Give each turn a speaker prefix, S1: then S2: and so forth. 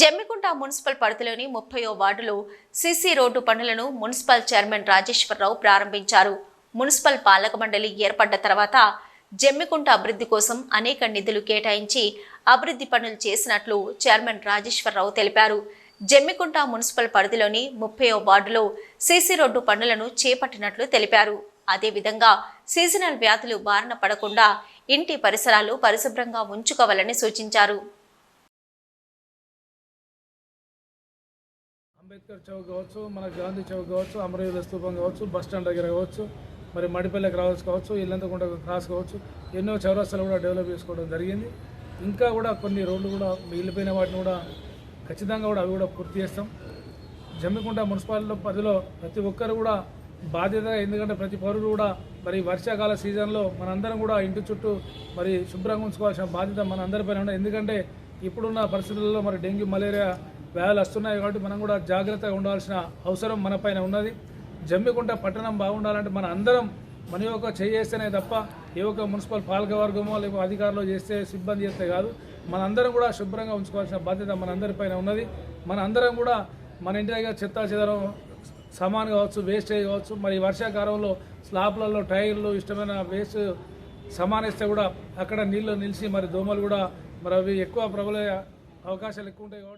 S1: Jammikunta municipal పరిధిలోని ముప్పయో వార్డులో సీసీ రోడ్డు పనులను మున్సిపల్ చైర్మన్ రాజేశ్వరరావు ప్రారంభించారు. మున్సిపల్ పాలక మండలి ఏర్పడ్డ తర్వాత జమ్మికుంట అభివృద్ధి కోసం అనేక నిధులు కేటాయించి అభివృద్ధి పనులు చేసినట్లు చైర్మన్ రాజేశ్వరరావు తెలిపారు. జమ్మికుంట మున్సిపల్ పరిధిలోని ముప్పయో వార్డులో సీసీ రోడ్డు పనులను చేపట్టినట్లు తెలిపారు. అదేవిధంగా సీజనల్ వ్యాధులు బారిన పడకుండా ఇంటి పరిసరాలు పరిశుభ్రంగా ఉంచుకోవాలని సూచించారు.
S2: అంబేద్కర్ చౌక్ కావచ్చు మన గాంధీ చౌక్ కావచ్చు అమరవీర స్తూపం కావచ్చు బస్ స్టాండ్ దగ్గర కావచ్చు మరి మడిపల్లె క్రాస్ కావచ్చు ఇల్లంతకుంట క్రాస్ కావచ్చు ఎన్నో చౌరస్తాలు కూడా డెవలప్ చేసుకోవడం జరిగింది. ఇంకా కూడా కొన్ని రోడ్లు కూడా మిగిలిపోయిన వాటిని కూడా ఖచ్చితంగా కూడా అవి కూడా పూర్తి చేస్తాం. జమ్మికుంట మున్సిపాలిటీ పరిధిలో ప్రతి ఒక్కరు కూడా బాధ్యత ఎందుకంటే ప్రతి పౌరుడు కూడా మరి వర్షాకాల సీజన్లో మనందరం కూడా ఇంటి చుట్టూ మరి శుభ్రంగా ఉంచుకోవాల్సిన బాధ్యత మన ఉండదు ఎందుకంటే ఇప్పుడున్న పరిస్థితుల్లో మరి డెంగ్యూ మలేరియా వ్యాధులు వస్తున్నాయి కాబట్టి మనం కూడా జాగ్రత్తగా ఉండాల్సిన అవసరం మన పైన ఉన్నది. జమ్మికుంట పట్టణం బాగుండాలంటే మన అందరం మన యొక్క చేస్తేనే తప్ప ఏ ఒక్క మున్సిపల్ పాలక వర్గమో లేకపోతే అధికారులు చేస్తే సిబ్బంది చేస్తే కాదు. మనందరం కూడా శుభ్రంగా ఉంచుకోవాల్సిన బాధ్యత మనందరిపైన ఉన్నది. మన అందరం కూడా మన ఇంటి దగ్గర చెత్త చెదరం సామాన్ కావచ్చు వేస్టేజ్ కావచ్చు మరి వర్షాకాలంలో స్లాబ్లలో టైర్లు ఇష్టమైన వేస్ట్ సమానిస్తే కూడా అక్కడ నీళ్ళు నిలిచి మరి దోమలు కూడా మరి అవి ఎక్కువ ప్రబలే అవకాశాలు ఎక్కువ ఉంటాయి కాబట్టి